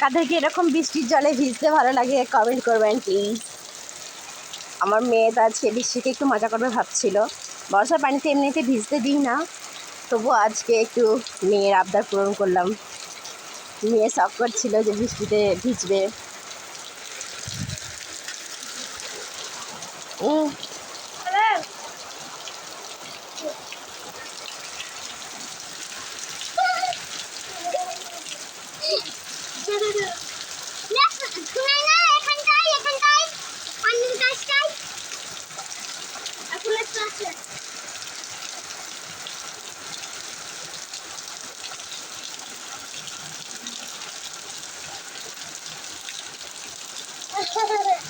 কাদেরকে এরকম বৃষ্টির জলে ভিজতে ভালো লাগে কমেন্ট করবেন প্লিজ আমার মেয়ে তো আজকে বৃষ্টিতে একটু মজা করবে ভাবছিল। বর্ষার পানিতে এমনিতে ভিজতে দিই না, তবু আজকে একটু মেয়ের আবদার পূরণ করলাম। মেয়ে শখ করছিল যে বৃষ্টিতে ভিজবে।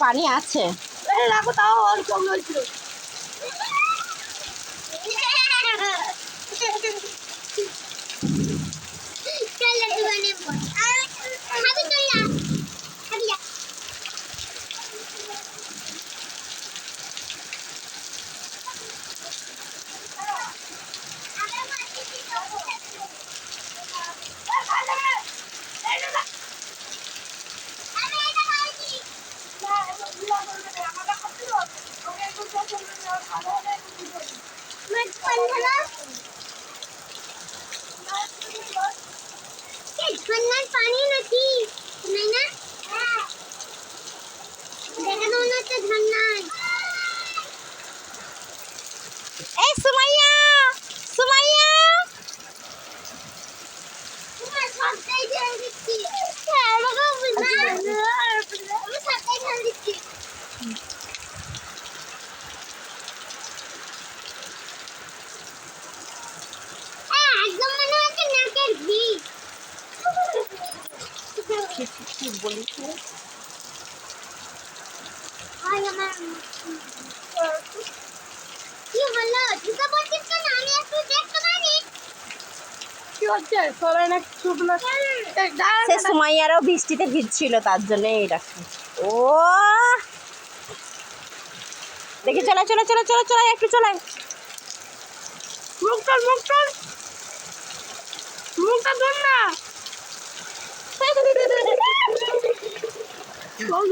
পানি আছে। রাখো তাও অল্প অল্প পানি নাকি নাই না দেখা মনে হচ্ছে ঝর্ণায় এই বলিস কি হলো? জুতো পরছিস কেন? আমি একটু দেখতে পারি কি হচ্ছে? সবাই না শুকনো এই সে সুমাইয়ারও বৃষ্টিতে ভিজছিল তার জন্য ও! দেখি চলা চলা চলা চলা চলা একটু মুখটা মুখটা মুখটা ধর না। Hold on.